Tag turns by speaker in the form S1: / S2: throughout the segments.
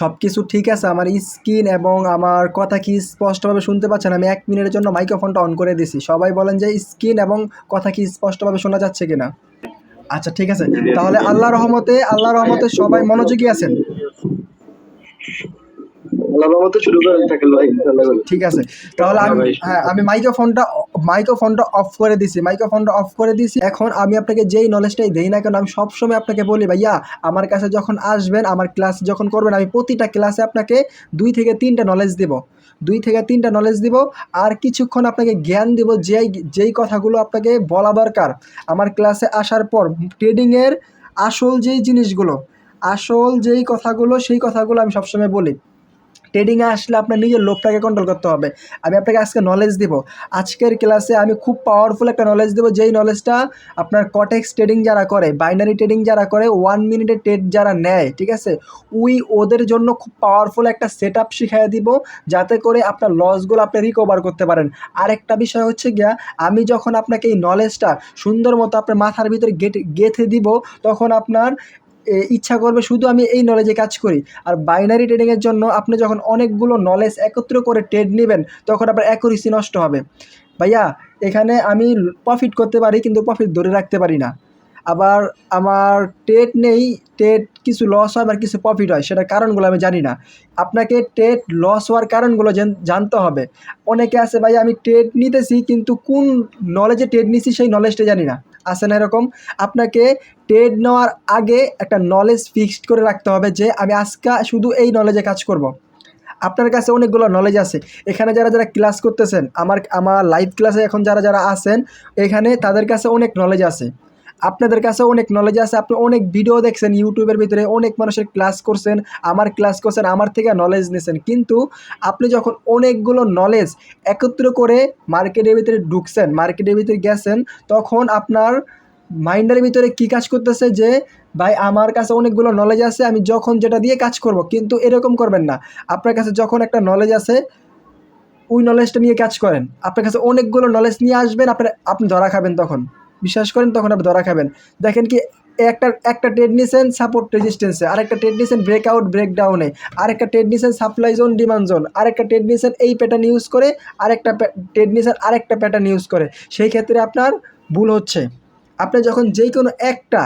S1: সব কিছু ঠিক আছে, আমার স্কিন এবং আমার কথা কি স্পষ্টভাবে শুনতে পাচ্ছেন? আমি এক মিনিটের জন্য মাইক্রোফোনটা অন করে দিছি। সবাই বলেন যে স্কিন এবং কথা কি স্পষ্টভাবে শোনা যাচ্ছে কিনা? আচ্ছা ঠিক আছে। তাহলে আল্লাহ রহমতে আল্লাহ রহমতে সবাই মনোযোগী আছেন?
S2: শুরু।
S1: ঠিক আছে। তাহলে আমি হ্যাঁ আমি মাইক্রোফোনটা মাইক্রোফোনটা অফ করে দিছি। মাইক্রোফোনটা অফ করে দিছি। এখন আমি আপনাকে যেই নলেজটাই দেই না কেন আমি সবসময় আপনাকে বলি ভাইয়া আমার কাছে যখন আসবেন আমার ক্লাস যখন করবেন আমি প্রতিটা ক্লাসে আপনাকে দুই থেকে তিনটা নলেজ দিব। দুই থেকে তিনটা নলেজ দিব। আর কিছুক্ষণ আপনাকে জ্ঞান দিব যেই যেই কথাগুলো আপনাকে বলা দরকার। আমার ক্লাসে আসার পর ট্রেডিংয়ের আসল যেই জিনিসগুলো আসল যেই কথাগুলো সেই কথাগুলো আমি সবসময় বলি। ট্রেডিংয়ে আসলে আপনার নিজের লোভটাকে কন্ট্রোল করতে হবে। আমি আপনাকে আজকে নলেজ দিব। আজকের ক্লাসে আমি খুব পাওয়ারফুল একটা নলেজ দেবো, যেই নলেজটা আপনার কটেক্স ট্রেডিং যারা করে বাইনারি ট্রেডিং যারা করে ওয়ান মিনিটে ট্রেড যারা নেয়, ঠিক আছে? উই ওদের জন্য খুব পাওয়ারফুল একটা সেট আপ শিখাই দিব, যাতে করে আপনার লসগুলো আপনি রিকভার করতে পারেন। আরেকটা বিষয় হচ্ছে গিয়া, আমি যখন আপনাকে এই নলেজটা সুন্দর মতো আপনার মাথার ভিতরে গেঁথে দিব, তখন আপনার ইচ্ছা করবে শুধু আমি এই নলেজে কাজ করি। আর বাইনারি ট্রেডিংয়ের জন্য আপনি যখন অনেকগুলো নলেজ একত্র করে ট্রেড নেবেন, তখন আপনার অ্যাকুরেসি নষ্ট হবে। ভাইয়া, এখানে আমি প্রফিট করতে পারি, কিন্তু প্রফিট ধরে রাখতে পারি না। আবার আমার ট্রেড নেই ট্রেড কিছু লস হয় আবার কিছু প্রফিট হয়, সেটার কারণগুলো আমি জানি না। আপনাকে ট্রেড লস হওয়ার কারণগুলো জানতে হবে। অনেকে আছে ভাই আমি ট্রেড নিতেছি, কিন্তু কোন নলেজে ট্রেড নিছি, সেই নলেজটা জানি না। আছে না এরকম, আপনাকে ট্রেড নেওয়ার আগে একটা নলেজ ফিক্সড করে রাখতে হবে যে আমি আজকে শুধু এই নলেজে কাজ করব। আপনার কাছে অনেকগুলো নলেজ আছে এখানে যারা যারা ক্লাস করতেছেন, আমার আমার লাইভ ক্লাসে এখন যারা যারা আছেন, এখানে তাদের কাছে অনেক নলেজ আছে আপনাদের কাছে অনেক নলেজ আছে, আপনি অনেক ভিডিও দেখছেন ইউটিউবের ভিতরে অনেক মানুষের ক্লাস করছেন, আমার ক্লাস করছেন, আমার থেকে নলেজ নিয়েছেন কিন্তু আপনি যখন অনেকগুলো নলেজ একত্র করে মার্কেটের ভিতরে ঢুকছেন মার্কেটের ভিতরে গেছেন, তখন আপনার মাইন্ডের ভিতরে কি কাজ করতেছে যে, ভাই, আমার কাছে অনেকগুলো নলেজ আছে, আমি যখন যেটা দিয়ে কাজ করব, কিন্তু এরকম করবেন না। আপনার কাছে যখন একটা নলেজ আছে, ওই নলেজটা নিয়ে কাজ করেন। আপনার কাছে অনেকগুলো নলেজ নিয়ে আসবেন, আপনার আপনি ধরা খাবেন তখন। বিশ্বাস করেন, তখন আপনি ধরা খাবেন। দেখেন কি, একটা একটা ট্রেড নিয়েছেন সাপোর্ট রেজিস্ট্যান্সে আরেকটা ট্রেড নিয়েছেন ব্রেকআউট ব্রেকডাউনে আরেকটা ট্রেড নিয়েছেন সাপ্লাই জোন ডিমান্ড জোন আরেকটা ট্রেড নিয়েছেন এই প্যাটার্ন ইউজ করে, আরেকটা ট্রেড নিয়েছেন আরেকটা প্যাটার্ন ইউজ করে। সেই ক্ষেত্রে আপনার ভুল হচ্ছে। আপনি যখন যেই কোনো একটা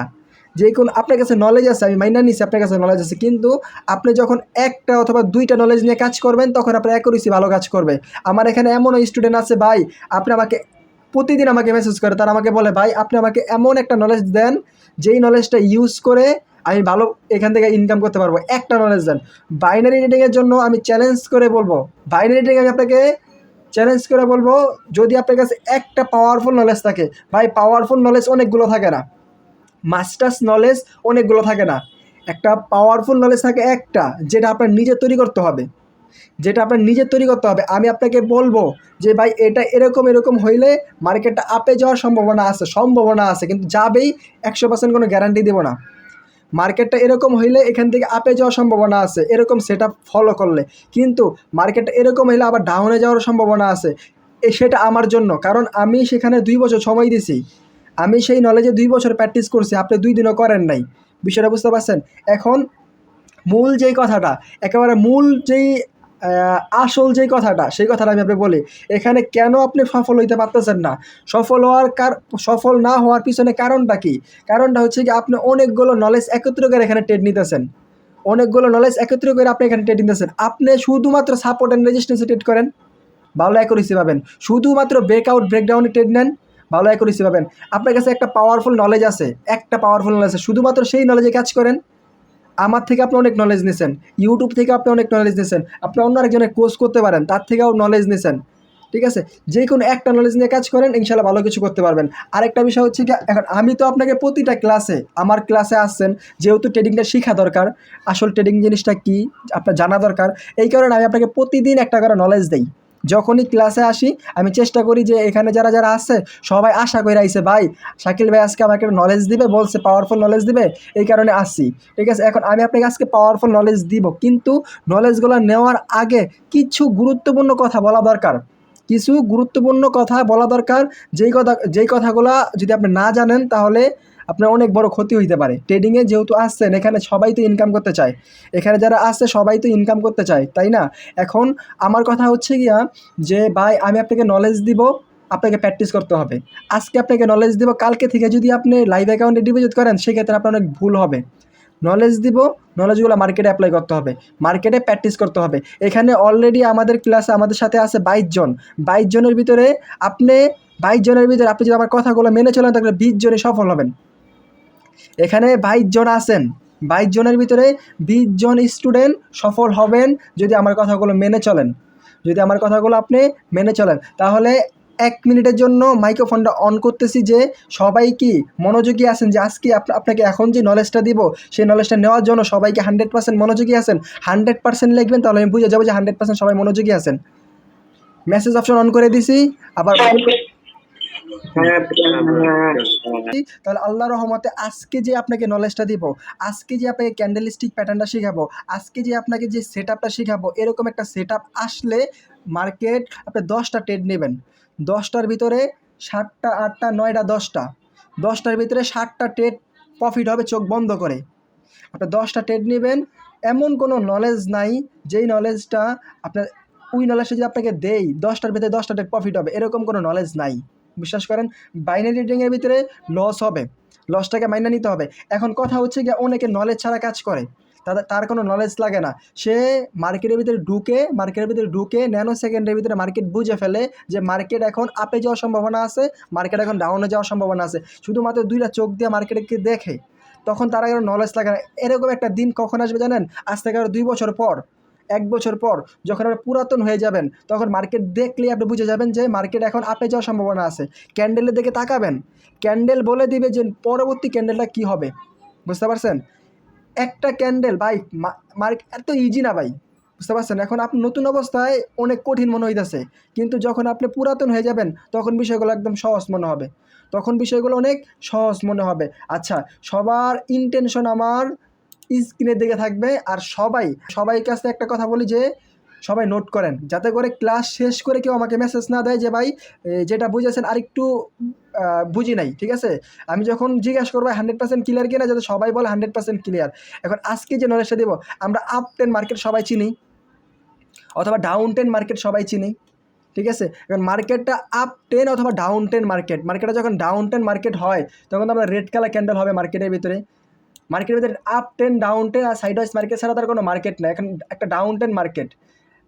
S1: যে কোনো আপনার কাছে নলেজ আছে, আমি মাইনা নিচ্ছি আপনার কাছে নলেজ আছে, কিন্তু আপনি যখন একটা অথবা দুইটা নলেজ নিয়ে কাজ করবেন, তখন আপনার অ্যাকুরেসি ভালো কাজ করবে। আমার এখানে এমনও স্টুডেন্ট আছে, ভাই, আপনি আমাকে প্রতিদিন আমাকে মেসেজ করে, তারা আমাকে বলে, ভাই, আপনি আমাকে এমন একটা নলেজ দেন, যেই নলেজটা ইউজ করে আমি ভালো এখান থেকে ইনকাম করতে পারব। একটা নলেজ দেন। বাইনারি ট্রেডিংয়ের জন্য আমি চ্যালেঞ্জ করে বলব। বাইনারি ট্রেডিং আমি আপনাকে চ্যালেঞ্জ করে বলব, যদি আপনার কাছে একটা পাওয়ারফুল নলেজ থাকে, ভাই পাওয়ারফুল নলেজ অনেকগুলো থাকে না। মাস্টার্স নলেজ অনেকগুলো থাকে না। একটা পাওয়ারফুল নলেজ থাকে একটা, যেটা আপনার নিজে তৈরি করতে হবে। যেটা আপনার নিজে তৈরি করতে হবে। আমি আপনাকে বলব যে ভাই, এটা এরকম এরকম হইলে মার্কেটটা আপে যাওয়ার সম্ভাবনা আছে সম্ভাবনা আছে, কিন্তু যাবেই একশো পার্সেন্ট কোনো গ্যারান্টি দেবো না। মার্কেটটা এরকম হইলে এখান থেকে আপে যাওয়ার সম্ভাবনা আছে, এরকম সেট ফলো করলে। কিন্তু মার্কেটটা এরকম হইলে আবার ডাউনে যাওয়ার সম্ভাবনা আছে। এ, সেটা আমার জন্য, কারণ আমি সেখানে দুই বছর সময় দিছি। আমি সেই নলেজে দুই বছর প্র্যাকটিস করছি, আপনি দুই দিনও করেন নাই। বিষয়টা বুঝতে পারছেন? এখন মূল যেই কথাটা, একেবারে মূল যেই আসল যেই কথাটা, সেই কথাটা আমি আপনাকে বলি, এখানে কেন আপনি সফল হইতে পারতেছেন না? সফল হওয়ার কার, সফল না হওয়ার পিছনে কারণটা কি? কারণটা হচ্ছে কি, আপনি অনেকগুলো নলেজ একত্র করে এখানে ট্রেড নিতেছেন। অনেকগুলো নলেজ একত্র করে আপনি এখানে ট্রেড নিতেছেন। আপনি শুধুমাত্র সাপোর্ট অ্যান্ড রেজিস্ট্যান্সে ট্রেড করেন, ভালো অ্যাকুরেসি পাবেন। শুধুমাত্র ব্রেকআউট ব্রেকডাউনে ট্রেড নেন, ভালো অ্যাকুরেসি পাবেন। আপনার কাছে একটা পাওয়ারফুল নলেজ আছে, একটা পাওয়ারফুল নলেজ আছে। শুধুমাত্র সেই নলেজে কাজ করেন আমার থেকে আপনি অনেক নলেজ নিয়েছেন ইউটিউব থেকে আপনি অনেক নলেজ নিয়েছেন আপনি অন্য আরেকজনের কোর্স করতে পারেন, তার থেকেও নলেজ নিয়েছেন ঠিক আছে? যে কোনো একটা নলেজ নিয়ে কাজ করেন, ইনশাল্লাহ ভালো কিছু করতে পারবেন। আরেকটা বিষয় হচ্ছে কি এখন আমি তো আপনাকে প্রতিটা ক্লাসে আমার ক্লাসে আসছেন, যেহেতু ট্রেডিংটা শেখা দরকার, আসল ট্রেডিং জিনিসটা কি, আপনার জানা দরকার, এই কারণে আমি আপনাকে প্রতিদিন একটা করে নলেজ দেই। যখনই ক্লাসে আসি, আমি চেষ্টা করি যে এখানে যারা যারা আছে, সবাই আশা করে আইছে, ভাই, শাকিল ভাই আজকে আমাকে নলেজ দিবে, বলছে পাওয়ারফুল নলেজ দিবে, এই কারণে আসছি। ঠিক আছে, এখন আমি আপনাকে আজকে পাওয়ারফুল নলেজ দিব, কিন্তু নলেজগুলো নেওয়ার আগে কিছু গুরুত্বপূর্ণ কথা বলা দরকার। কিছু গুরুত্বপূর্ণ কথা বলা দরকার, যেই কথা, যেই কথাগুলো যদি আপনি না জানেন, তাহলে আপনার অনেক বড় ক্ষতি হইতে পারে। ট্রেডিংয়ে যেহেতু আসছেন, এখানে সবাই তো ইনকাম করতে চায়। এখানে যারা আসছে, সবাই তো ইনকাম করতে চায়, তাই না? এখন আমার কথা হচ্ছে গিয়া যে, ভাই, আমি আপনাকে নলেজ দিব, আপনাকে প্র্যাকটিস করতে হবে। আজকে আপনাকে নলেজ দিব, কালকে থেকে যদি আপনি লাইভ অ্যাকাউন্টে ডিপোজিট করেন, সেক্ষেত্রে আপনার অনেক ভুল হবে। নলেজ দিব নলেজগুলো মার্কেটে অ্যাপ্লাই করতে হবে। মার্কেটে প্র্যাকটিস করতে হবে। এখানে অলরেডি আমাদের ক্লাসে আমাদের সাথে আছে বাইশ জন। বাইশ জনের ভিতরে আপনি, বাইশ জনের ভিতরে আপনি যদি আমার কথাগুলো মেনে চলেন, তাহলে বিশ জনে সফল হবেন। এখানে বাইশ জন আছেন। বাইশ জনের ভিতরে বিশ জন স্টুডেন্ট সফল হবেন যদি আমার কথাগুলো মেনে চলেন। যদি আমার কথাগুলো আপনি মেনে চলেন। তাহলে এক মিনিটের জন্য মাইক্রোফোনটা অন করতেছি যে সবাই কি মনোযোগী আছেন? যে আজকে আপনাকে এখন যে নলেজটা দিব, সেই নলেজটা নেওয়ার জন্য সবাইকে হান্ড্রেড পার্সেন্ট মনোযোগী আছেন। হান্ড্রেড পার্সেন্ট লিখবেন, তাহলে আমি বুঝে যাব যে হান্ড্রেড পার্সেন্ট সবাই মনোযোগী আছেন। মেসেজ অপশন অন করে দিছি, আবার তাহলে আল্লাহ রহমতে আজকে যে আপনাকে নলেজটা দিব আজকে যে আপনাকে ক্যান্ডেল স্টিক প্যাটার্নটা শেখাবো আজকে যে আপনাকে যে সেট আপটা শেখাবো এরকম একটা সেট আপ আসলে মার্কেট আপনি দশটা ট্রেড নেবেন। দশটার ভিতরে সাতটা আটটা নয়টা দশটা। দশটার ভিতরে ষাটটা ট্রেড প্রফিট হবে চোখ বন্ধ করে। আপনি দশটা ট্রেড নেবেন এমন কোনো নলেজ নাই যেই নলেজটা আপনার ওই নলেজটা যদি আপনাকে দেই দশটার ভিতরে দশটা ট্রেড প্রফিট হবে এরকম কোনো নলেজ নাই। বিশ্বাস করেন বাইনারি ট্রেডিংয়ের ভিতরে লস হবে লসটাকে মাইনা নিতে হবে। এখন কথা হচ্ছে গিয়ে অনেকে নলেজ ছাড়া কাজ করে, তাদের, তার কোনো নলেজ লাগে না। সে মার্কেটের ভিতরে ঢুকে মার্কেটের ভিতরে ঢুকে ন্যানো সেকেন্ডের ভিতরে মার্কেট বুঝে ফেলে যে মার্কেট এখন আপে যাওয়ার সম্ভাবনা আছে মার্কেট এখন ডাউনে যাওয়ার সম্ভাবনা আছে। শুধুমাত্র দুইটা চোখ দিয়ে মার্কেটকে দেখে, তখন তারা নলেজ লাগে না। এরকম একটা দিন কখন আসবে জানেন? আজ থেকে আরও দুই বছর পর। এক বছর পর যখন আপনি পুরাতন হয়ে যাবেন, তখন মার্কেট দেখলে আপনি বুঝে যাবেন যে মার্কেট এখন আপে যাওয়ার সম্ভাবনা আছে। ক্যান্ডেলের দিকে তাকাবেন। ক্যান্ডেল বলে দিবে যে পরবর্তী ক্যান্ডেলটা কি হবে? বুঝতে পারছেন? একটা ক্যান্ডেল ভাই মার্কেট এত ইজি না ভাই। বুঝতে পারছেন? এখন আপনি নতুন অবস্থায় অনেক কঠিন মনে হইতেছে। কিন্তু যখন আপনি পুরাতন হয়ে যাবেন, তখন বিষয়গুলো একদম সহজ মনে হবে। তখন বিষয়গুলো অনেক সহজ মনে হবে। আচ্ছা সবার ইন্টেনশন আমার স্ক্রিনের দিকে থাকবে আর সবাই সবাই কাছে একটা কথা বলি যে সবাই নোট করেন যাতে করে ক্লাস শেষ করে কেউ আমাকে মেসেজ না দেয় যে ভাই যেটা বুঝেছেন আরেকটু আহ, বুঝি নাই ঠিক আছে? আমি যখন জিজ্ঞাসা করব হান্ড্রেড পার্সেন্ট ক্লিয়ার কিনা যাতে সবাই বলে হান্ড্রেড পার্সেন্ট ক্লিয়ার এখন আজকে যে নলেজটা দেবো আমরা আপ টেন মার্কেট সবাই চিনি অথবা ডাউন টেন মার্কেট সবাই চিনি ঠিক আছে? এখন মার্কেটটা আপ টেন অথবা ডাউন টেন মার্কেট মার্কেটটা যখন ডাউন টেন মার্কেট হয় তখন তো আমরা রেড কালার ক্যান্ডেল হবে মার্কেটের ভিতরে। মার্কেটের ভিতরে আপ টেন ডাউন টেন আর সাইড ওয়াইজ মার্কেট ছাড়া তার কোনো মার্কেট নেই। এখন একটা ডাউন টেন মার্কেট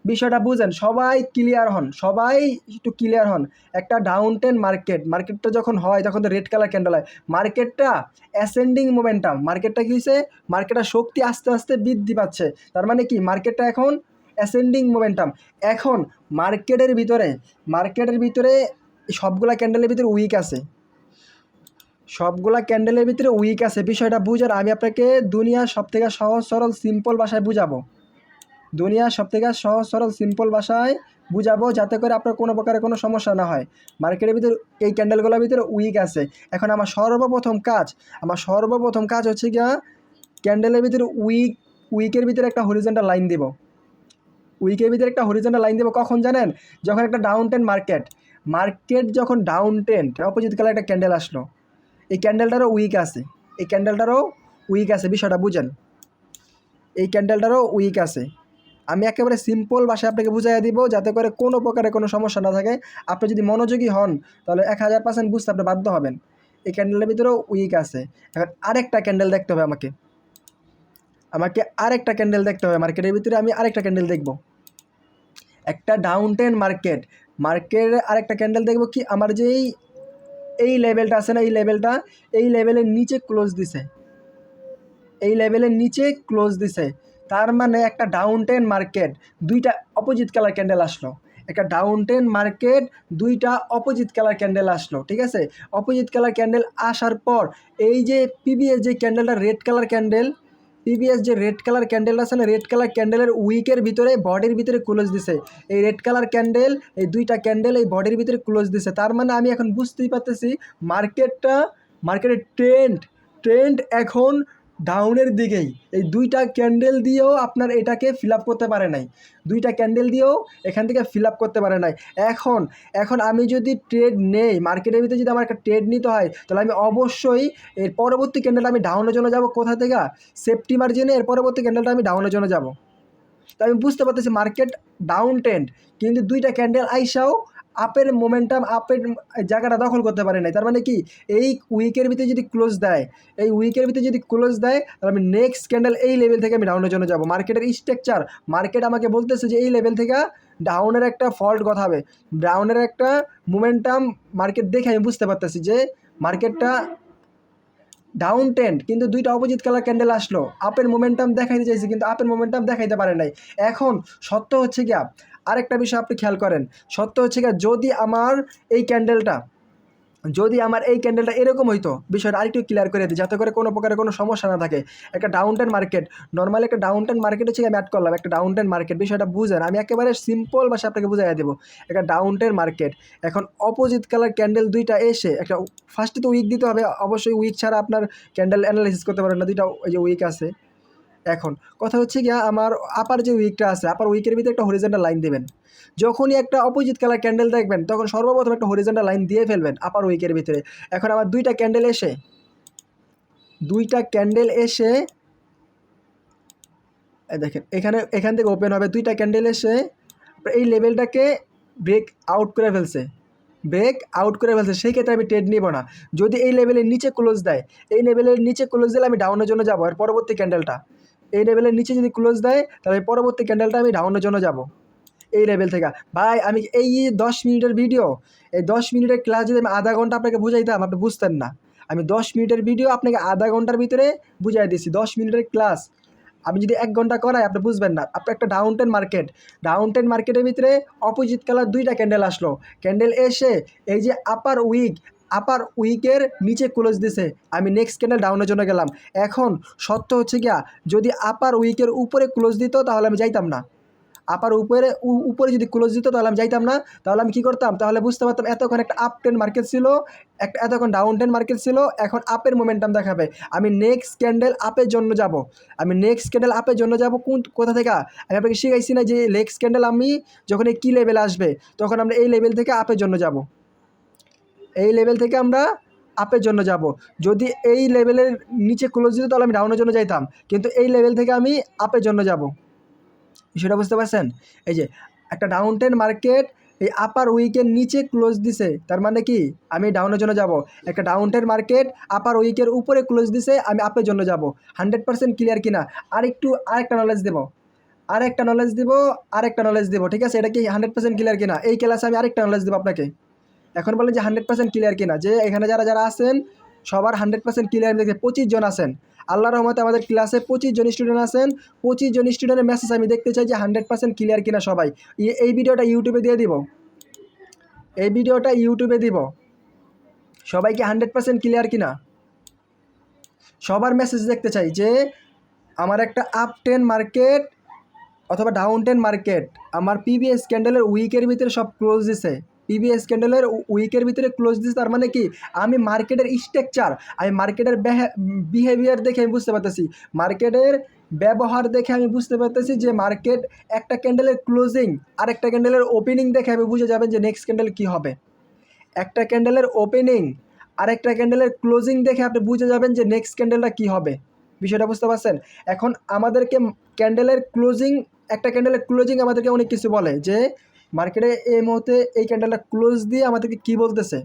S1: বিষয়টা বুঝেন, সবাই ক্লিয়ার হন, সবাই একটু ক্লিয়ার হন। একটা ডাউন টেন মার্কেট মার্কেটটা যখন হয় তখন তো রেড কালার ক্যান্ডেল হয় মার্কেটটা অ্যাসেন্ডিং মোমেন্টাম মার্কেটটা কী হয়েছে মার্কেটটা শক্তি আস্তে আস্তে বৃদ্ধি পাচ্ছে। তার মানে কি? মার্কেটটা এখন অ্যাসেন্ডিং মোমেন্টাম এখন মার্কেটের ভিতরে মার্কেটের ভিতরে সবগুলা ক্যান্ডেলের ভিতরে উইক আছে। সবগুলা ক্যান্ডেলের ভিতরে উইক আছে। বিষয়টা বুঝার আমি আপনাকে দুনিয়ার সব থেকে সহজ, সরল সিম্পল ভাষায় বুঝাবো। দুনিয়ার সব থেকে সহজ, সরল সিম্পল ভাষায় বুঝাবো যাতে করে আপনার কোনো প্রকারের কোনো সমস্যা না হয়। মার্কেটের ভিতরে এই ক্যান্ডেলগুলোর ভিতরে উইক আছে। এখন আমার সর্বপ্রথম কাজ, আমার সর্বপ্রথম কাজ হচ্ছে গিয়া ক্যান্ডেলের ভিতরে উইক উইকের ভিতরে একটা হরিজেন্টাল লাইন দিব। উইকের ভিতরে একটা হরিজেন্টাল লাইন দেবো কখন জানেন? যখন একটা ডাউন টেন মার্কেট মার্কেট যখন ডাউন টেন অপোজিট কালার একটা ক্যান্ডেল আসলো। এই ক্যান্ডেলটারও উইক আছে। এই ক্যান্ডেলটারও উইক আছে, বিষয়টা বুঝেন। এই ক্যান্ডেলটারও উইক আছে। আমি একেবারে সিম্পল ভাষায় আপনাকে বুঝাইয়া দিব, যাতে করে কোনো প্রকারে কোনো সমস্যা না থাকে। আপনি যদি মনোযোগী হন, তাহলে এক হাজার পার্সেন্ট বুঝতে আপনি বাধ্য হবেন। এই ক্যান্ডেলের ভিতরেও উইক আছে। এখন আরেকটা ক্যান্ডেল দেখতে হবে আমাকে। আমাকে আরেকটা ক্যান্ডেল দেখতে হবে। মার্কেটের ভিতরে আমি আরেকটা ক্যান্ডেল দেখব। একটা ডাউন টেন মার্কেট মার্কেটের আরেকটা ক্যান্ডেল দেখব কি? আমার যেই এই লেভেলটা আছে না, এই লেভেলটা, এই লেভেলের নিচে ক্লোজ দিছে। এই লেভেলের নিচে ক্লোজ দিছে। তার মানে একটা ডাউন টেন মার্কেট দুইটা অপোজিট কালার ক্যান্ডেল আসলো। একটা ডাউন টেন মার্কেট দুইটা অপোজিট কালার ক্যান্ডেল আসলো, ঠিক আছে? অপোজিট কালার ক্যান্ডেল আসার পর, এই যে পিবিএস যে ক্যান্ডেলটা রেড কালার ক্যান্ডেল পিবিএস যে রেড কালার ক্যান্ডেল আছে না রেড কালার ক্যান্ডেলের উইকের ভিতরে বডির ভিতরে ক্লোজ দিছে। এই রেড কালার ক্যান্ডেল এই দুইটা ক্যান্ডেল এই বডির ভিতরে ক্লোজ দিছে। তার মানে আমি এখন বুঝতেই পারতেছি মার্কেটটা মার্কেটের ট্রেন্ড ট্রেন্ড এখন ডাউনের দিকেই। এই দুইটা ক্যান্ডেল দিয়েও আপনার এটাকে ফিল করতে পারে নাই। দুইটা ক্যান্ডেল দিয়েও এখান থেকে ফিল করতে পারে নাই। এখন এখন আমি যদি ট্রেড নেই মার্কেটের ভিতরে যদি আমার একটা ট্রেড নিতে হয়, তাহলে আমি অবশ্যই এর পরবর্তী ক্যান্ডেলটা আমি ডাউনের জন্য যাব কোথা থেকে? সেফটি মার্জিনে এর পরবর্তী ক্যান্ডেলটা আমি ডাউনের জন্য যাব। তো আমি বুঝতে পারতেছি মার্কেট ডাউন ট্রেন্ড কিন্তু দুইটা ক্যান্ডেল আইসাও আপের মোমেন্টাম আপের জায়গাটা দখল করতে পারে নাই। তার মানে কি? এই উইকের ভিতরে যদি ক্লোজ দেয়, এই উইকের ভিতরে যদি ক্লোজ দেয়, তাহলে আমি নেক্সট ক্যান্ডেল এই লেভেল থেকে আমি ডাউনের জন্য যাব। মার্কেটের স্ট্রাকচার মার্কেট আমাকে বলতেছে যে এই লেভেল থেকে ডাউনের একটা ফল্ট কথা হবে ডাউনের একটা মোমেন্টাম মার্কেট দেখে আমি বুঝতে পারতেছি যে মার্কেটটা ডাউন ট্রেন্ড কিন্তু দুইটা অপোজিট কালার ক্যান্ডেল আসলো। আপের মোমেন্টাম দেখাইতে চাইছে, কিন্তু আপের মোমেন্টাম দেখাইতে পারে নাই। এখন সত্য হচ্ছে গিয়া আরেকটা বিষয় আপনি খেয়াল করেন। সত্য হচ্ছে গিয়া যদি আমার এই ক্যান্ডেলটা যদি আমার এই ক্যান্ডেলটা এরকম হইতো, বিষয়টা আরেকটু ক্লিয়ার করে দিই, যাতে করে কোনো প্রকারের কোনো সমস্যা না থাকে। একটা ডাউন টেন মার্কেট নর্মালি একটা ডাউন টেন মার্কেট হচ্ছে আমি অ্যাড করলাম, একটা ডাউন টেন মার্কেট বিষয়টা বুঝেন, আমি একেবারে সিম্পল ভাষা আপনাকে বুঝাই দেবো। একটা ডাউন টেন মার্কেট এখন অপোজিট কালার ক্যান্ডেল দুইটা এসে, একটা ফার্স্টে তো উইক দিতে হবে, অবশ্যই উইক ছাড়া আপনার ক্যান্ডেল অ্যানালাইসিস করতে পারেন না, দুইটা ওই যে উইক আছে। এখন। কথা হচ্ছে গিয়া আমার আপার যে উইকটা আছে আপার উইকের ভিতরে একটা হরিজেন্টাল লাইন দেবেন। যখনই একটা অপোজিট কালার ক্যান্ডেল দেখবেন, তখন সর্বপ্রথম একটা হরিজেন্টাল লাইন দিয়ে ফেলবেন আপার উইকের ভিতরে। এখন আমার দুইটা ক্যান্ডেল এসে, দুইটা ক্যান্ডেল এসে দেখেন, এখানে, এখান থেকে ওপেন হবে, দুইটা ক্যান্ডেল এসে, এই লেভেলটাকে ব্রেক আউট করে ফেলছে। ব্রেক আউট করে ফেলছে, সেই ক্ষেত্রে আমি ট্রেড নিব না। যদি এই লেভেলের নিচে ক্লোজ দেয়, এই লেভেলের নিচে ক্লোজ দিলে আমি ডাউনের জন্য যাব আর পরবর্তী ক্যান্ডেলটা এই লেভেলের নিচে যদি ক্লোজ দেয়, তাহলে পরবর্তী ক্যান্ডেলটা আমি ডাউনের জন্য যাব। এই লেভেল থেকে। ভাই, আমি এই দশ মিনিটের ভিডিও এই দশ মিনিটের ক্লাস যদি আমি আধা ঘণ্টা আপনাকে বুঝাইতাম, আপনি বুঝতেন না। আমি দশ মিনিটের ভিডিও আপনাকে আধা ঘণ্টার ভিতরে বুঝাই দিয়েছি দশ মিনিটের ক্লাস আমি যদি এক ঘণ্টা করাই, আপনি বুঝবেন না। আপনার একটা down trend market down trend মার্কেটের ভিতরে অপোজিট কালার দুইটা ক্যান্ডেল আসলো। ক্যান্ডেল এসে এই যে আপার উইক আপার উইকের নিচে ক্লোজ দিছে। আমি নেক্সট ক্যান্ডেল ডাউনের জন্য গেলাম। এখন সত্য হচ্ছে গিয়া, যদি আপার উইকের উপরে ক্লোজ দিত, তাহলে আমি যাইতাম না। আপার উপরে উপরে যদি ক্লোজ দিত, তাহলে আমি যাইতাম না। তাহলে আমি কী করতাম? তাহলে বুঝতে পারতাম এতক্ষণ একটা আপ টেন মার্কেট ছিল, একটা, এতক্ষণ ডাউন টেন মার্কেট ছিল, এখন আপের মোমেন্টাম দেখাবে। আমি নেক্সট ক্যান্ডেল আপের জন্য যাব। আমি নেক্সট ক্যান্ডেল আপের জন্য যাব কোন, কোথা থেকে? আমি আপনাকে শিখাইছি না যে নেক্সট ক্যান্ডেল আমি যখন এই কী লেভেল আসবে, তখন আমরা এই লেভেল থেকে আপের জন্য যাব। এই লেভেল থেকে আমরা আপের জন্য যাব। যদি এই লেভেলের নিচে ক্লোজ দিত, তাহলে আমি ডাউনের জন্য যাইতাম। কিন্তু এই লেভেল থেকে আমি আপের জন্য যাব। সেটা বুঝতে পারছেন? এই যে, একটা ডাউন টেন মার্কেট এই আপার উইকের নিচে ক্লোজ দিছে, তার মানে কি? আমি ডাউনের জন্য যাব। একটা ডাউন টেন মার্কেট আপার উইকের উপরে ক্লোজ দিছে, আমি আপের জন্য যাব। হান্ড্রেড পার্সেন্ট ক্লিয়ার কিনা? আর একটু আরেকটা নলেজ দেবো। আরেকটা নলেজ দিব, আরেকটা নলেজ দেবো, ঠিক আছে? এটা কি হান্ড্রেড পার্সেন্ট ক্লিয়ার কিনা? এই ক্লাসে আমি আরেকটা নলেজ দেবো আপনাকে। এখন বলেন যে হান্ড্রেড পার্সেন্ট ক্লিয়ার কিনা, যে এখানে যারা যারা আছেন, সবার হান্ড্রেড পার্সেন্ট ক্লিয়ার দেখে পঁচিশ জন আছেন। আল্লাহ রহমতে আমাদের ক্লাসে পঁচিশ জন স্টুডেন্ট আছেন, পঁচিশ জন স্টুডেন্টের মেসেজ আমি দেখতে চাই যে হান্ড্রেড পার্সেন্ট ক্লিয়ার কিনা সবাই। এই ভিডিওটা ইউটিউবে দিয়ে দিব। এই ভিডিওটা ইউটিউবে দিব। সবাইকে হান্ড্রেড পার্সেন্ট ক্লিয়ার কিনা? সবার মেসেজ দেখতে চাই যে আমার একটা আপ টেন মার্কেট অথবা ডাউন টেন মার্কেট আমার পিবিএস ক্যান্ডেলের উইকের ভিতরে সব ক্লোজ দিছে। পিবিএস ক্যান্ডেলের উইকের ভিতরে ক্লোজ দিছে তার মানে কি? আমি মার্কেটের স্ট্রাকচার আমি মার্কেটের বিহেভিয়ার দেখে আমি বুঝতে পারতেছি। মার্কেটের ব্যবহার দেখে আমি বুঝতে পারতেছি যে মার্কেট একটা ক্যান্ডেলের ক্লোজিং আর একটা ক্যান্ডেলের ওপেনিং দেখে আমি বুঝে যাবেন যে নেক্সট ক্যান্ডেল কী হবে। একটা ক্যান্ডেলের ওপেনিং আর একটা ক্যান্ডেলের ক্লোজিং দেখে আপনি বুঝে যাবেন যে নেক্সট ক্যান্ডেলটা কী হবে। বিষয়টা বুঝতে পারছেন? এখন আমাদেরকে ক্যান্ডেলের ক্লোজিং একটা ক্যান্ডেলের ক্লোজিং আমাদেরকে অনেক কিছু বলে যে মার্কেটে এই মুহূর্তে এই ক্যান্ডেলটা ক্লোজ দিয়ে আমাদেরকে কি বলতেছে?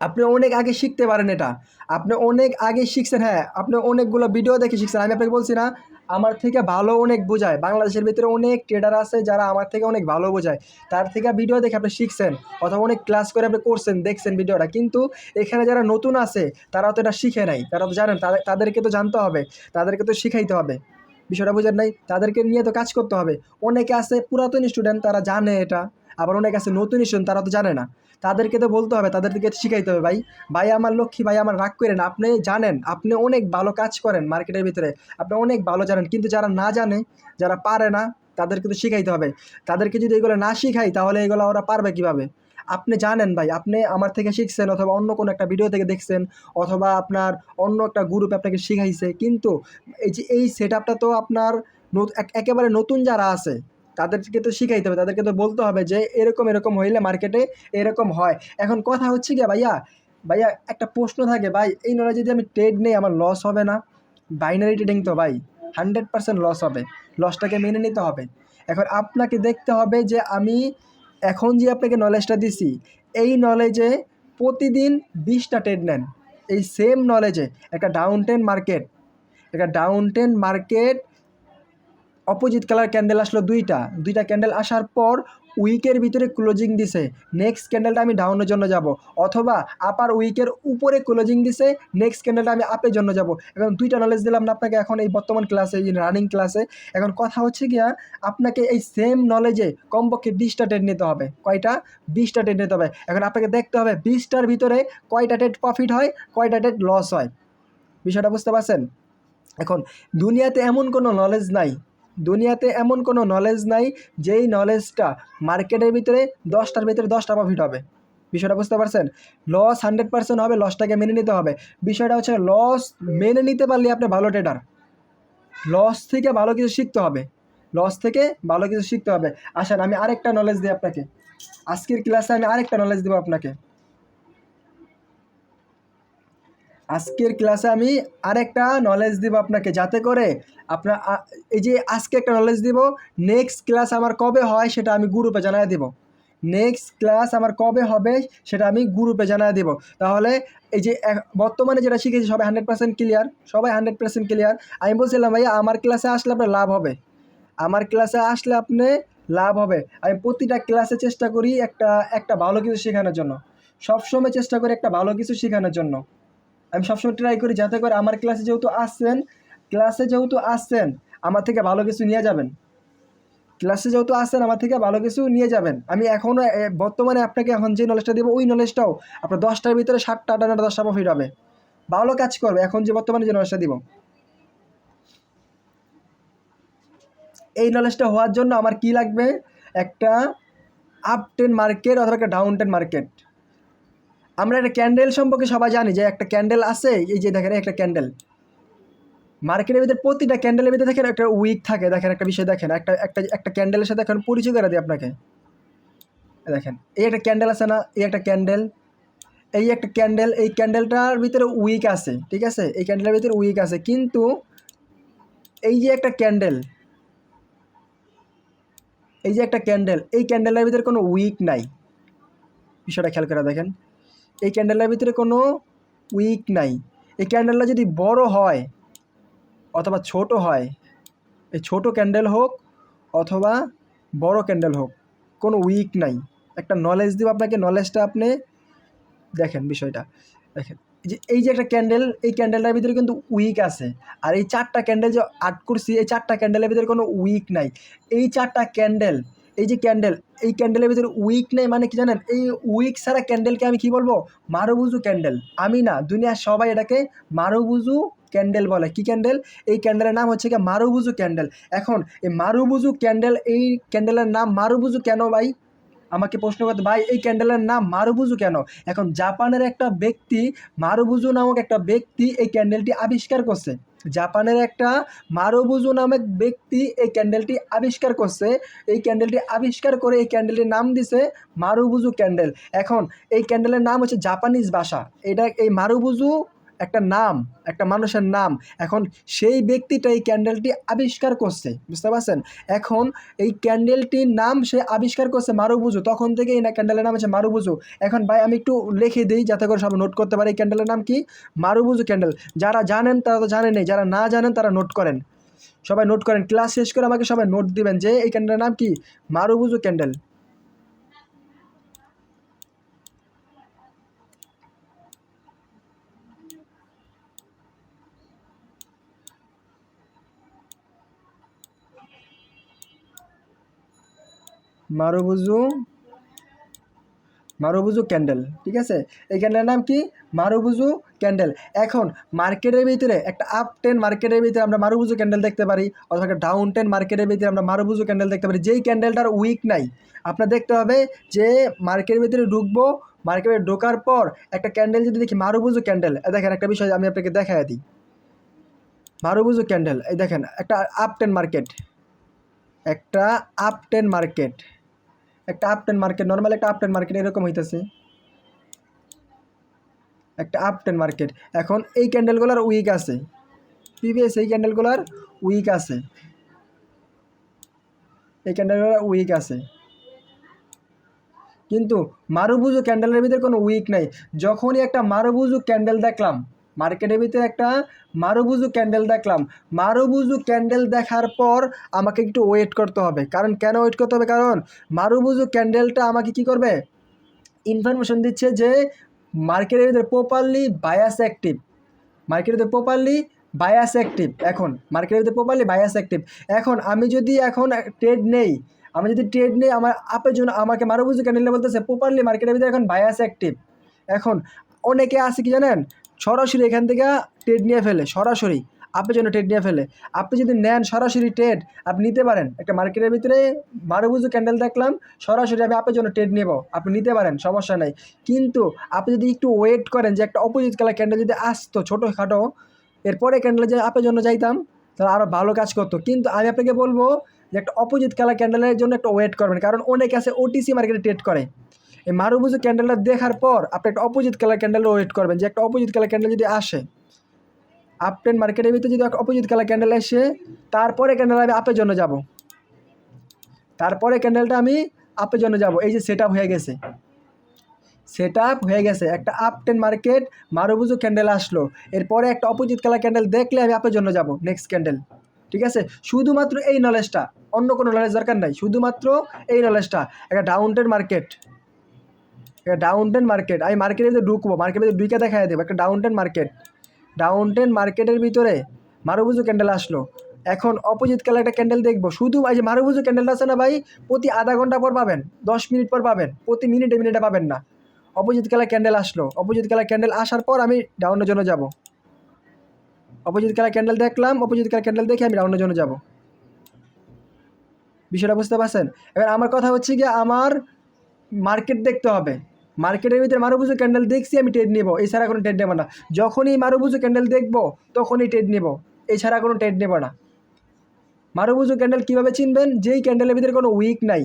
S1: আপনি অনেক আগে শিখতে পারেন এটা। আপনি অনেক আগে শিখছেন হ্যাঁ আপনি অনেকগুলো ভিডিও দেখে শিখছেন। আমি আপনাকে বলছি না, আমার থেকে ভালো অনেক বোঝায়। বাংলাদেশের ভিতরে অনেক ট্রেডার আছে যারা আমার থেকে অনেক ভালো বোঝায়। তার থেকে ভিডিও দেখে আপনি শিখছেন অথবা অনেক ক্লাস করে আপনি করছেন, দেখছেন ভিডিওটা কিন্তু এখানে যারা নতুন আছে, তারা তো এটা শিখে নাই। তারা তো জানেন, তাদের- তাদেরকে তো জানতে হবে, তাদেরকে তো শিখাইতে হবে। বিষয়টা বোঝেন নাই, তাদেরকে নিয়ে তো কাজ করতে হবে। অনেকে আছে পুরাতন স্টুডেন্ট তারা জানে এটা, আবার অনেকে আছে নতুন স্টুডেন্ট তারা তো জানে না। তাদেরকে তো বলতে হবে, তাদেরকে শিখাইতে হবে, ভাই ভাই আমার লক্ষ্মী, ভাই আমার রাগ করেন, আপনি জানেন, আপনি অনেক ভালো কাজ করেন মার্কেটের ভিতরে, আপনি অনেক ভালো জানেন, কিন্তু যারা না জানে, যারা পারে না, তাদেরকে তো শিখাইতে হবে। তাদেরকে যদি এগুলো না শিখাই, তাহলে এগুলো ওরা পারবে কীভাবে? আপনি জানেন ভাই, আপনি আমার থেকে শিখছেন অথবা অন্য কোনো একটা ভিডিও থেকে দেখছেন অথবা আপনার অন্য একটা গ্রুপে আপনাকে শিখাইছে, কিন্তু এই যে এই সেট আপটা তো আপনার এক- একেবারে নতুন যারা আছে, তাদেরকে তো শিখাইতে হবে, তাদেরকে তো বলতে হবে যে এরকম এরকম হইলে মার্কেটে এরকম হয়। এখন কথা হচ্ছে কি ভাইয়া ভাইয়া একটা প্রশ্ন থাকে ভাই, এই নলেজ যদি আমি ট্রেড নেই আমার লস হবে না? বাইনারি ট্রেডিং তো ভাই হান্ড্রেড পার্সেন্ট লস হবে লসটাকে মেনে নিতে হবে। এখন আপনাকে দেখতে হবে যে আমি এখন যে আপনাকে নলেজটা দিছি, এই নলেজে প্রতিদিন বিশটা ট্রেড নেন। এই সেম নলেজে একটা ডাউন টেন মার্কেট একটা down trend market opposite colour candle আসলো দুইটা। দুইটা ক্যান্ডেল আসার পর উইকের ভিতরে ক্লোজিং দিছে। নেক্সট ক্যান্ডেলটা আমি ডাউনের জন্য যাব। অথবা আপার উইকের উপরে ক্লোজিং দিছে নেক্সট ক্যান্ডেলটা আমি আপের জন্য যাব। এখন দুইটা নলেজ দিলাম না আপনাকে, এখন এই বর্তমান ক্লাসে এই রানিং ক্লাসে এখন কথা হচ্ছে গিয়া, আপনাকে এই সেম নলেজে কমপক্ষে বিশটা ট্রেড নিতে হবে। কয়টা? বিশটা ট্রেড নিতে হবে। এখন আপনাকে দেখতে হবে, বিশটার ভিতরে কয়টা ট্রেড প্রফিট হয়, কয়টা ট্রেড লস হয়। বিষয়টা বুঝতে পারছেন? এখন দুনিয়াতে এমন কোনো নলেজ নাই। দুনিয়াতে এমন কোনো নলেজ নাই যেই নলেজটা মার্কেটের ভিতরে দশটার ভিতরে দশটা প্রফিট হবে। বিষয়টা বুঝতে পারছেন? লস হান্ড্রেড পার্সেন্ট হবে লসটাকে মেনে নিতে হবে। বিষয়টা হচ্ছে লস মেনে নিতে পারলে আপনি ভালো ট্রেডার লস থেকে ভালো কিছু শিখতে হবে। লস থেকে ভালো কিছু শিখতে হবে। আসেন, আমি আরেকটা নলেজ দিই আপনাকে। আজকের ক্লাসে আমি আরেকটা নলেজ দেবো আপনাকে। আজকের ক্লাসে আমি আরেকটা নলেজ দিব আপনাকে, যাতে করে আপনার এই যে আজকে একটা নলেজ দিব নেক্সট ক্লাস আমার কবে হয় সেটা আমি গ্রুপে জানাই দিব। নেক্সট ক্লাস আমার কবে হবে সেটা আমি গ্রুপে জানাই দিব। তাহলে এই যে বর্তমানে যেটা শিখেছি সবাই হান্ড্রেড পার্সেন্ট ক্লিয়ার সবাই হান্ড্রেড পার্সেন্ট ক্লিয়ার আমি বলছিলাম, ভাইয়া, আমার ক্লাসে আসলে আপনার লাভ হবে। আমার ক্লাসে আসলে আপনি লাভ হবে। আমি প্রতিটা ক্লাসে চেষ্টা করি একটা একটা ভালো কিছু শেখানোর জন্য। সবসময় চেষ্টা করি একটা ভালো কিছু শেখানোর জন্য। আমি সবসময় ট্রাই করি যাতে করে আমার ক্লাসে যেহেতু আসছেন ক্লাসে যেহেতু আসছেন আমার থেকে ভালো কিছু নিয়ে যাবেন। ক্লাসে যেহেতু আসছেন আমার থেকে ভালো কিছু নিয়ে যাবেন। আমি এখনও বর্তমানে আপনাকে এখন যে নলেজটা দেবো, ওই নলেজটাও আপনার দশটার ভিতরে সাতটা, আটটা নটা দশটা প্রফিট হবে। ভালো কাজ করবে, এখন যে বর্তমানে যে নলেজটা দিব। এই নলেজটা হওয়ার জন্য আমার কি লাগবে? একটা আপ টেন মার্কেট অথবা একটা ডাউন টেন মার্কেট আমরা একটা ক্যান্ডেল সম্পর্কে সবাই জানি যে একটা ক্যান্ডেল আছে, এই যে দেখেন, একটা ক্যান্ডেল। মার্কেটের ভিতরে প্রতিটা ক্যান্ডেলের ভিতরে দেখেন একটা উইক থাকে, দেখেন একটা বিষয় দেখেন, একটা একটা একটা ক্যান্ডেলের সাথে এখন পরিচয় করে দিই আপনাকে। দেখেন, এই একটা ক্যান্ডেল আছে না, এই একটা ক্যান্ডেল, এই একটা ক্যান্ডেল, এই ক্যান্ডেলটার ভিতরে উইক আছে, ঠিক আছে? এই ক্যান্ডেলের ভিতরে উইক আছে, কিন্তু এই যে একটা ক্যান্ডেল, এই যে একটা ক্যান্ডেল, এই ক্যান্ডেলের ভিতরে কোনো উইক নাই। বিষয়টা খেয়াল করে দেখেন। এই ক্যান্ডেলের ভিতরে কোনো উইক নাই। এই ক্যান্ডেলটা যদি বড় হয় অথবা ছোট হয়, এই ছোট ক্যান্ডেল হোক অথবা বড় ক্যান্ডেল হোক, কোনো উইক নাই। একটা নলেজ দিব আপনাকে নলেজটা আপনি দেখেন বিষয়টা। দেখেন যে, এই যে একটা ক্যান্ডেল, এই ক্যান্ডেলটার ভিতরে কিন্তু উইক আছে। আর এই চারটা ক্যান্ডেল যে আর্ট করছি, এই চারটা ক্যান্ডেলের ভিতরে কোনো উইক নাই। এই চারটা ক্যান্ডেল এই যে ক্যান্ডেল, এই ক্যান্ডেলের ভিতরে উইক নেই মানে কি জানেন? এই উইক ছাড়া ক্যান্ডেলকে আমি কি বলব? Marubozu candle. আমি না, দুনিয়ার সবাই এটাকে মারুবুজু ক্যান্ডেল বলে। কি ক্যান্ডেল? এই ক্যান্ডেলের নাম হচ্ছে কি মারুবুজু ক্যান্ডেল। এখন এই মারুবুজু ক্যান্ডেল, এই ক্যান্ডেলের নাম মারুবুজু কেন ভাই? আমাকে প্রশ্ন করতে, ভাই, এই ক্যান্ডেলের নাম মারুবুজু কেন? এখন জাপানের একটা ব্যক্তি, মারুবুজু নামক একটা ব্যক্তি এই ক্যান্ডেলটি আবিষ্কার করছে। জাপানের একটা মারবুজু নামের ব্যক্তি এই ক্যান্ডেলটি আবিষ্কার করছে। এই ক্যান্ডেলটি আবিষ্কার করে এই ক্যান্ডেলটির নাম দিছে মারুবুজু ক্যান্ডেল। এখন এই ক্যান্ডেলের নাম হচ্ছে জাপানিজ ভাষা। এটা এই মারুবুজু একটা নাম, একটা মানুষের নাম। এখন সেই ব্যক্তিটা এই ক্যান্ডেলটি আবিষ্কার করছে, বুঝতে পারছেন? এখন এই ক্যান্ডেলটির নাম সে আবিষ্কার করছে মারুবুজু তখন থেকে এই না ক্যান্ডেলের নাম হচ্ছে মারুবুজু এখন ভাই, আমি একটু লিখে দিই যাতে করে সব নোট করতে পারে এই ক্যান্ডেলের নাম কি? মারুবুজু ক্যান্ডেল যারা জানেন তারা তো জানেনই যারা না জানেন তারা নোট করেন। সবাই নোট করেন। ক্লাস শেষ করে আমাকে সবাই নোট দিবেন যে এই ক্যান্ডেলের নাম কি? মারুবুজু ক্যান্ডেল মারুবুজু মারুবুজু ক্যান্ডেল, ঠিক আছে? এই ক্যান্ডেলের নাম কি? Marubozu candle. এখন মার্কেটের ভিতরে, একটা আপ টেন মার্কেটের ভিতরে আমরা মারুবুজু ক্যান্ডেল দেখতে পারি, অথবা একটা ডাউন টেন মার্কেটের ভিতরে আমরা মারুবুজু ক্যান্ডেল দেখতে পারি। যেই ক্যান্ডেলটার উইক নাই, আপনার দেখতে হবে যে মার্কেটের ভিতরে ঢুকবো, মার্কেটে ঢোকার পর একটা ক্যান্ডেল যদি দেখি মারুবুজু ক্যান্ডেল। দেখেন একটা বিষয় আমি আপনাকে দেখাই দিই। মারুবুজু ক্যান্ডেল, এই দেখেন, একটা আপ টেন মার্কেট একটা আপ টেন মার্কেট একটা আপ টেন মার্কেট নর্মাল একটা আপ টেন মার্কেট এরকম হইতেছে। একটা আপ টেন মার্কেট এখন এই ক্যান্ডেলগুলোর উইক আছে। প্রিভিয়াস এই ক্যান্ডেলগুলোর উইক আছে। এই ক্যান্ডেলগুলোর উইক আছে। কিন্তু মারুবুজু ক্যান্ডেলের ভিতরে কোনো উইক নাই। যখনই একটা মারুবুজু ক্যান্ডেল দেখলাম মার্কেটের ভিতরে একটা মারুবুজু ক্যান্ডেল দেখলাম। মারুবুজু ক্যান্ডেল দেখার পর আমাকে একটু ওয়েট করতে হবে। কারণ কেন ওয়েট করতে হবে? কারণ মারুবুজু ক্যান্ডেলটা আমাকে কি করবে? ইনফরমেশন দিচ্ছে যে মার্কেটের ভিতরে প্রপারলি বায়াস অ্যাক্টিভ মার্কেটের ভিতরে প্রপারলি বায়াস অ্যাক্টিভ এখন, মার্কেটের ভিতরে প্রপারলি বায়াস অ্যাক্টিভ এখন আমি যদি এখন ট্রেড নেই, আমি যদি ট্রেড নেই, আমার আপের জন্য আমাকে মারুবুজু ক্যান্ডেল বলতেছে প্রপারলি মার্কেটের ভিতরে এখন বায়াস অ্যাক্টিভ এখন, অনেকে আছে কি জানেন? সরাসরি এখান থেকে ট্রেড নিয়ে ফেলে, সরাসরি। আপের জন্য ট্রেড নিয়ে ফেলে। আপনি যদি নেন সরাসরি ট্রেড আপনি নিতে পারেন। একটা মার্কেটের ভিতরে মারুবুজু ক্যান্ডেল দেখলাম, সরাসরি আমি আপের জন্য ট্রেড নেব। আপনি নিতে পারেন, সমস্যা নাই। কিন্তু আপনি যদি একটু ওয়েট করেন যে একটা অপোজিট কালার ক্যান্ডেল যদি আসতো ছোটোখাটো, এরপরে ক্যান্ডেল যে আপের জন্য যাইতাম, তাহলে আরও ভালো কাজ করতো। কিন্তু আমি আপনাকে বলব যে একটা অপোজিট কালার ক্যান্ডেলের জন্য একটা ওয়েট করবেন, কারণ অনেকে আছে ওটিসি মার্কেটে ট্রেড করে। এই মারুবুজু ক্যান্ডেলটা দেখার পর আপনি একটা অপোজিট কালার ক্যান্ডেল ওয়েট করবেন যে একটা অপোজিট কালার ক্যান্ডেল যদি আসে আপ টেন মার্কেটের ভিতরে যদি অপোজিট কালার ক্যান্ডেল আসে, তারপরে ক্যান্ডেল আমি আপের জন্য যাব। তারপরে ক্যান্ডেলটা আমি আপের জন্য যাব। এই যে সেট হয়ে গেছে। সেট হয়ে গেছে। একটা up trend market marubozu candle আসলো। এরপরে একটা অপোজিট কালার ক্যান্ডেল দেখলে আমি আপের জন্য যাব। নেক্সট ক্যান্ডেল ঠিক আছে? শুধুমাত্র এই নলেজটা অন্য কোনো নলেজ দরকার নাই। শুধুমাত্র এই নলেজটা একটা down trend market down trend market আমি মার্কেটে যদি ঢুকবো মার্কেটে যদি ঢুকে দেখা দেবো, একটা down trend market down trend মার্কেটের ভিতরে মারুবুজু ক্যান্ডেল আসলো। এখন অপোজিট কালার একটা ক্যান্ডেল দেখব। শুধু এই যে মারুবুজু ক্যান্ডেলটা আছে না ভাই, প্রতি আধা ঘণ্টা পর পাবেন, দশ মিনিট পর পাবেন, প্রতি মিনিটে মিনিটে পাবেন না। অপোজিট কালার ক্যান্ডেল আসলো। অপোজিট কালার ক্যান্ডেল আসার পর আমি ডাউনের জন্য যাব। অপোজিট কালার ক্যান্ডেল দেখলাম অপোজিট কালার ক্যান্ডেল দেখে আমি ডাউনের জন্য যাব। বিষয়টা বুঝতে পারছেন? এবার আমার কথা হচ্ছে কি আমার মার্কেট দেখতে হবে। মার্কেটের ভিতরে মারুবুজু ক্যান্ডেল দেখছি আমি ট্রেড নেব এছাড়া কোনো ট্রেড নেব না। যখনই মারুবুজু ক্যান্ডেল দেখব, তখনই ট্রেড নেব এছাড়া কোনো ট্রেড নেব না। মারুবুজু ক্যান্ডেল কীভাবে চিনবেন? যেই ক্যান্ডেলের ভিতরে কোনো উইক নাই।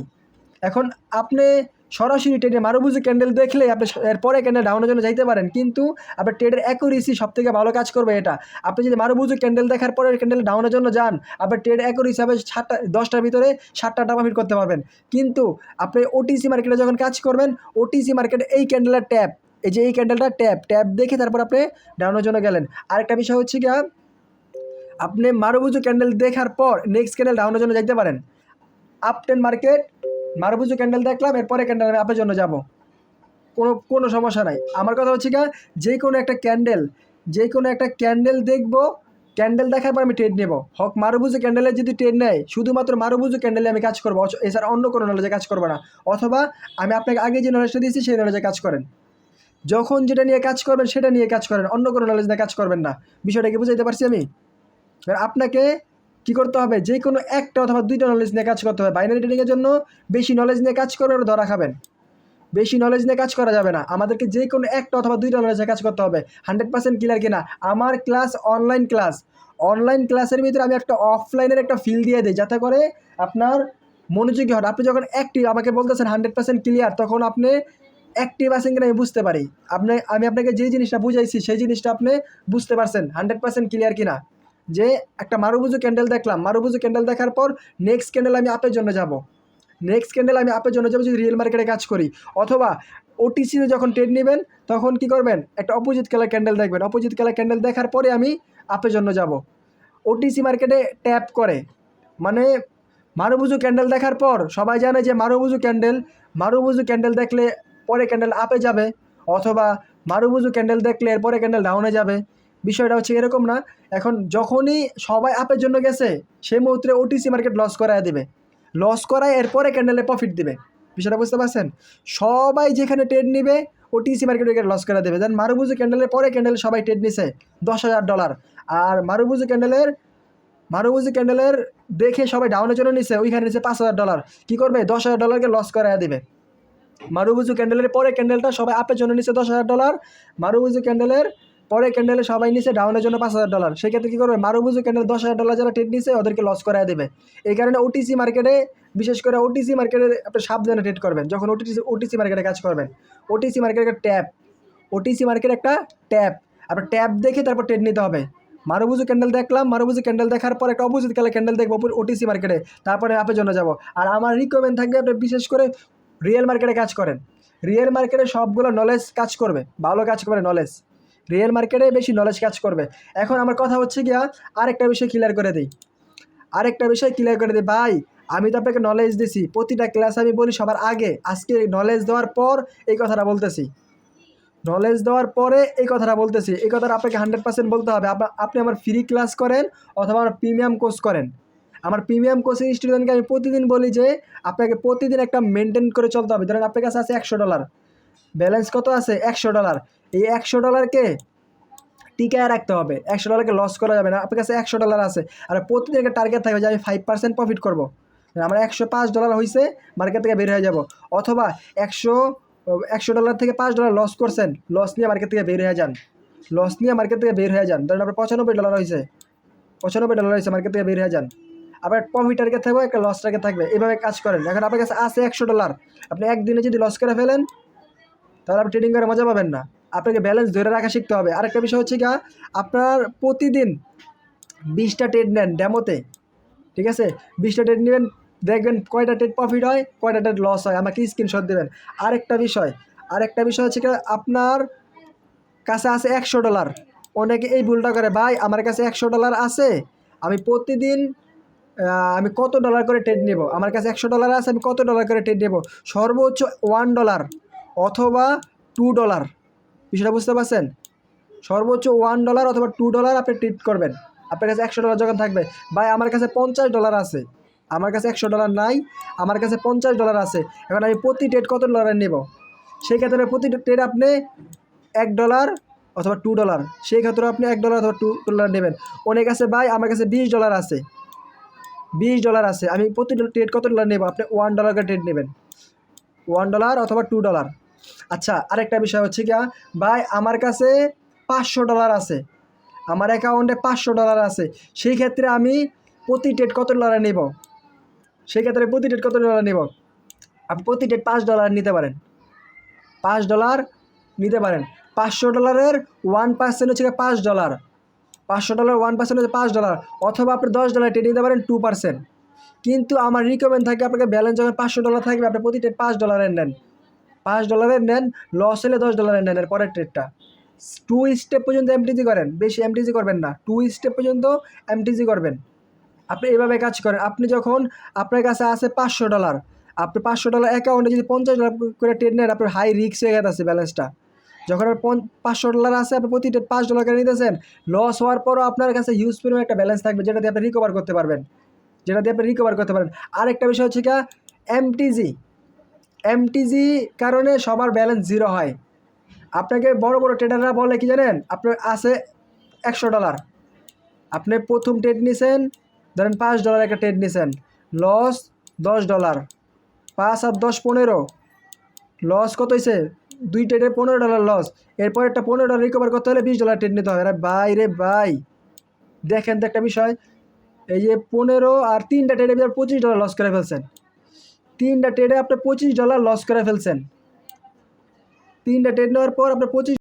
S1: এখন আপনি সরাসরি ট্রেডে মারুবুজু ক্যান্ডেল দেখলে আপনি এরপরে ক্যান্ডেল ডাউনের জন্য যাইতে পারেন। কিন্তু আপনার ট্রেডের অ্যাকুরেসি সব থেকে ভালো কাজ করবে এটা। আপনি যদি মারুবুজু ক্যান্ডেল দেখার পরে ক্যান্ডেল ডাউনের জন্য যান, আপনার ট্রেড অ্যাকুরেসি হবে সাতটা, দশটার ভিতরে সাতটা টাকা ফিট করতে পারবেন। কিন্তু আপনি ওটিসি মার্কেটে যখন কাজ করবেন ওটিসি মার্কেটে এই ক্যান্ডেলের ট্যাপ এই যে এই ক্যান্ডেলটা ট্যাপ ট্যাপ দেখে তারপর আপনি ডাউনের জন্য গেলেন। আরেকটা বিষয় হচ্ছে কি আপনি মারুবুজু ক্যান্ডেল দেখার পর নেক্সট ক্যান্ডেল ডাউনের জন্য যাইতে পারেন। Up trend market marubozu candle দেখলাম, এরপরে ক্যান্ডেল আমি আপের জন্য যাব। কোনো কোনো সমস্যা নাই। আমার কথা হচ্ছে কি যে কোনো একটা ক্যান্ডেল, যে কোনো একটা ক্যান্ডেল দেখব, ক্যান্ডেল দেখার পর আমি ট্রেড নেব। হক মারুবুজু ক্যান্ডেলের যদি ট্রেড নেয়, শুধুমাত্র মারুবুজু ক্যান্ডেলে আমি কাজ করব এছাড়া অন্য কোনো নলেজে কাজ করব না। অথবা আমি আপনাকে আগে যে নলেজটা দিয়েছি, সেই নলেজে কাজ করেন। যখন যেটা নিয়ে কাজ করবেন, সেটা নিয়ে কাজ করেন। অন্য কোনো নলেজ নিয়ে কাজ করবেন না। বিষয়টা কি বুঝাইতে পারছি আমি? আপনাকে কি করতে হবে? যে কোনো একটা অথবা দুইটা নলেজ নিয়ে কাজ করতে হবে। বাইনারি ট্রেডিংয়ের জন্য বেশি নলেজ নিয়ে কাজ করবে ধরা খাবেন। বেশি নলেজ নিয়ে কাজ করা যাবে না। আমাদেরকে যে কোনো একটা অথবা দুইটা নলেজে কাজ করতে হবে। হান্ড্রেড পার্সেন্ট ক্লিয়ার কিনা? আমার ক্লাস অনলাইন ক্লাস অনলাইন ক্লাসের ভিতরে আমি একটা অফলাইনের একটা ফিল দিয়ে দিই, যাতে করে আপনার মনোযোগী হন। আপনি যখন অ্যাক্টিভ আমাকে বলতেছেন হান্ড্রেড পার্সেন্ট ক্লিয়ার তখন আপনি অ্যাক্টিভ আছেন কিনা আমি বুঝতে পারি। আপনি, আমি আপনাকে যে জিনিসটা বুঝাইছি, সেই জিনিসটা আপনি বুঝতে পারছেন। হান্ড্রেড পার্সেন্ট ক্লিয়ার কিনা? যে একটা মারুবুজু ক্যান্ডেল দেখলাম। মারুবুজু ক্যান্ডেল দেখার পর নেক্সট ক্যান্ডেল আমি আপের জন্য যাব। নেক্সট ক্যান্ডেল আমি আপের জন্য যাব যদি রিয়েল মার্কেটে কাজ করি। অথবা ওটিসিতে যখন ট্রেড নেবেন, তখন কি করবেন? একটা অপোজিট কালার ক্যান্ডেল দেখবেন। অপোজিট কালার ক্যান্ডেল দেখার পরে আমি আপের জন্য যাব। ওটিসি মার্কেটে ট্যাপ করে। মানে মারুবুজু ক্যান্ডেল দেখার পর সবাই জানে যে মারুবুজু ক্যান্ডেল মারুবুজু ক্যান্ডেল দেখলে পরে ক্যান্ডেল আপে যাবে। অথবা মারুবুজু ক্যান্ডেল দেখলে এরপরে ক্যান্ডেল ডাউনে যাবে। বিষয়টা হচ্ছে এরকম না। এখন যখনই সবাই আপের জন্য গেছে, সেই মুহূর্তে ওটিসি মার্কেট লস করায় দেবে। লস করায় এরপরে ক্যান্ডেলে প্রফিট দেবে। বিষয়টা বুঝতে পারছেন? সবাই যেখানে ট্রেড নিবে ওটিসি মার্কেটে লস করে দেবে। দেন মারুবুজু ক্যান্ডেলের পরে ক্যান্ডেল সবাই ট্রেড নিছে, দশ হাজার ডলার আর মারুবুজু ক্যান্ডেলের মারুবুজু ক্যান্ডেলের দেখে সবাই ডাউনের জন্য নিছে, ওইখানে নিচ্ছে পাঁচ হাজার ডলার কী করবে? দশ হাজার ডলারকে লস করায় দেবে। মারুবুজু ক্যান্ডেলের পরে ক্যান্ডেলটা সবাই আপের জন্য নিচ্ছে দশ হাজার ডলার মারুবুজু ক্যান্ডেলের পরে ক্যান্ডেলে সবাই নিচ্ছে ডাউনের জন্য পাঁচ হাজার ডলার সেক্ষেত্রে কী করবে? মারুবুজু ক্যান্ডেল দশ হাজার ডলার যারা ট্রেড নিচ্ছে ওদেরকে লস করায় দেবে। এই কারণে ওটিসি মার্কেটে বিশেষ করে ওটিসি মার্কেটে আপনি সাবধানে ট্রেড করবেন। যখন ওটিসি ওটিসি মার্কেটে কাজ করবেন ওটিসি মার্কেট একটা ট্যাপ ওটিসি মার্কেট একটা ট্যাপ আপনার ট্যাপ দেখে তারপর ট্রেড নিতে হবে। মারুবুজু ক্যান্ডেল দেখলাম মারুবুজু ক্যান্ডেল দেখার পর একটা অপোজিট কালার ক্যান্ডেল দেখব ওটিসি মার্কেটে তারপরে আপের জন্য যাব। আর আমার রিকমেন্ড থাকবে আপনি বিশেষ করে রিয়েল মার্কেটে কাজ করেন। রিয়েল মার্কেটে সবগুলো নলেজ কাজ করবে। ভালো কাজ করবে নলেজ রিয়েল মার্কেটে বেশি নলেজ কাজ করবে। এখন আমার কথা হচ্ছে গিয়া, আরেকটা বিষয় ক্লিয়ার করে দিই। আরেকটা বিষয় ক্লিয়ার করে দিই। ভাই, আমি তো আপনাকে নলেজ দিছি। প্রতিটা ক্লাস আমি বলি সবার আগে। আজকে নলেজ দেওয়ার পর এই কথাটা বলতেছি। নলেজ দেওয়ার পরে এই কথাটা বলতেছি। এই কথাটা আপনাকে হান্ড্রেড পার্সেন্ট বলতে হবে। আপনা- আমার ফ্রি ক্লাস করেন অথবা আমার প্রিমিয়াম কোর্স করেন। আমার প্রিমিয়াম কোর্সের স্টুডেন্টকে আমি প্রতিদিন বলি যে, আপনাকে প্রতিদিন একটা মেনটেন করে চলতে হবে। ধরেন আপনার কাছে আছে একশো ডলার ব্যালেন্স কত আছে? একশো ডলার এই একশো ডলারকে টিকায় রাখতে হবে। একশো ডলারকে লস করা যাবে না। আপনার কাছে একশো ডলার আছে। আর প্রতিদিন একটা টার্গেট থাকবে যে আমি ফাইভ পার্সেন্ট প্রফিট করব। আমার একশো পাঁচ ডলার হয়েছে মার্কেট থেকে বের হয়ে যাব। অথবা একশো একশো ডলার থেকে পাঁচ ডলার লস করছেন লস নিয়ে মার্কেট থেকে বের হয়ে যান। লস নিয়ে মার্কেট থেকে বের হয়ে যান। ধরেন আপনার পঁচানব্বই ডলার হয়েছে পঁচানব্বই ডলার হয়েছে মার্কেট থেকে বের হয়ে যান। আবার প্রফিট টার্গেট থাকবে, একটা লস টার্গেট থাকবে। এইভাবে কাজ করেন। এখন আপনার কাছে আছে একশো ডলার আপনি একদিনে যদি লস করে ফেলেন, তাহলে আপনি ট্রেডিং করে মজা পাবেন না। আপনাকে ব্যালেন্স ধরে রাখা শিখতে হবে। আরেকটা বিষয় হচ্ছে গা আপনার প্রতিদিন বিশটা ট্রেড নেন ডেমোতে ঠিক আছে? বিশটা ট্রেড নেবেন, দেখবেন কয়টা ট্রেড প্রফিট হয়, কয়টা ট্রেড লস হয়, আমাকে স্ক্রিনশট দেবেন। আরেকটা বিষয় আরেকটা বিষয় হচ্ছে কি আপনার কাছে আছে একশো ডলার অনেকে এই ভুলটা করে, ভাই, আমার কাছে একশো ডলার আছে, আমি প্রতিদিন আমি কত ডলার করে ট্রেড নেব? আমার কাছে একশো ডলার আছে, আমি কত ডলার করে ট্রেড নেব? সর্বোচ্চ ওয়ান ডলার অথবা টু ডলার বিষয়টা বুঝতে পারছেন? সর্বোচ্চ ওয়ান ডলার অথবা টু ডলার আপনি ট্রিট করবেন। আপনার কাছে একশো ডলার যখন থাকবে, ভাই, আমার কাছে পঞ্চাশ ডলার আছে। আমার কাছে একশো ডলার নাই, আমার কাছে পঞ্চাশ ডলার আছে। এখন আমি প্রতি ট্রেড কত ডলারের নেব? সেই ক্ষেত্রে প্রতি ট্রেড আপনি এক ডলার অথবা টু ডলার সেই ক্ষেত্রে আপনি এক ডলার অথবা টু ডলার নেবেন। অনেক আছে, ভাই, আমার কাছে বিশ ডলার আছে। বিশ ডলার আছে, আমি প্রতি ট্রেড কত ডলার নেব? আপনি ওয়ান ডলার করে ট্রেড নেবেন। ওয়ান ডলার অথবা টু ডলার আচ্ছা আরেকটা বিষয় হচ্ছে কি ভাই, আমার কাছে পাঁচশো ডলার আছে। আমার অ্যাকাউন্টে পাঁচশো ডলার আছে। সেই ক্ষেত্রে আমি প্রতি ডেট কত ডলার নেব? সেই ক্ষেত্রে প্রতি ডেট কত ডলার নেব? আপনি প্রতি ডেট পাঁচ ডলার নিতে পারেন। পাঁচ ডলার নিতে পারেন। পাঁচশো ডলারের ওয়ান পার্সেন্ট হচ্ছে পাঁচ ডলার পাঁচশো ডলার ওয়ান পার্সেন্ট হচ্ছে পাঁচ ডলার অথবা আপনি দশ ডলার ট্রেড নিতে পারেন টু পার্সেন্ট কিন্তু আমার রিকমেন্ড থাকে আপনাকে ব্যালেন্স যখন পাঁচশো ডলার থাকবে, আপনি প্রতি ডেট পাঁচ ডলারের নেন। পাঁচ ডলারের নেন লস হলে দশ ডলারের নেন এর পরের ট্রেডটা টু। স্টেপ পর্যন্ত এমটিজি করেন, বেশি এমটিজি করবেন না। টু স্টেপ পর্যন্ত এমটিজি করবেন। আপনি এভাবে কাজ করেন, আপনি যখন আপনার কাছে আছে পাঁচশো ডলার আপনি পাঁচশো ডলার অ্যাকাউন্টে যদি পঞ্চাশ ডলার করে ট্রেড নেন, আপনার হাই রিক্স হয়ে গেছে ব্যালেন্সটা যখন আপনার পাঁচশো ডলার আছে, আপনি প্রতি ট্রেড পাঁচ ডলার করে নিতেছেন লস হওয়ার পরও আপনার কাছে হিউজ পরিমাণ একটা ব্যালেন্স থাকবে, যেটা দিয়ে আপনি রিকভার করতে পারবেন। যেটা দিয়ে আপনি রিকভার করতে পারেন আরেকটা বিষয় হচ্ছে কি এমটিজি এমটিজি কারণে সবার ব্যালেন্স জিরো হয়। আপনাকে বড় বড় ট্রেডাররা বলে কি জানেন? আপনার আছে একশো ডলার আপনি প্রথম ট্রেড নিছেন, ধরেন পাঁচ ডলার একটা ট্রেড নিছেন। লস দশ ডলার পাঁচ আর দশ পনেরো। লস কত হয়েছে দুই ট্রেডে পনেরো ডলার লস এরপর একটা পনেরো ডলার রিকভার করতে হলে বিশ ডলার ট্রেড নিতে হবে। আরে ভাই রে ভাই। দেখেন তো একটা বিষয়, এই যে পনেরো আর তিনটা ট্রেডে পঁচিশ ডলার লস করে ফেলছেন। তিনটা ট্রেডে আপনি পঁচিশ ডলার লস করে ফেলছেন। তিনটা ট্রেড নেওয়ার পর আপনার পঁচিশ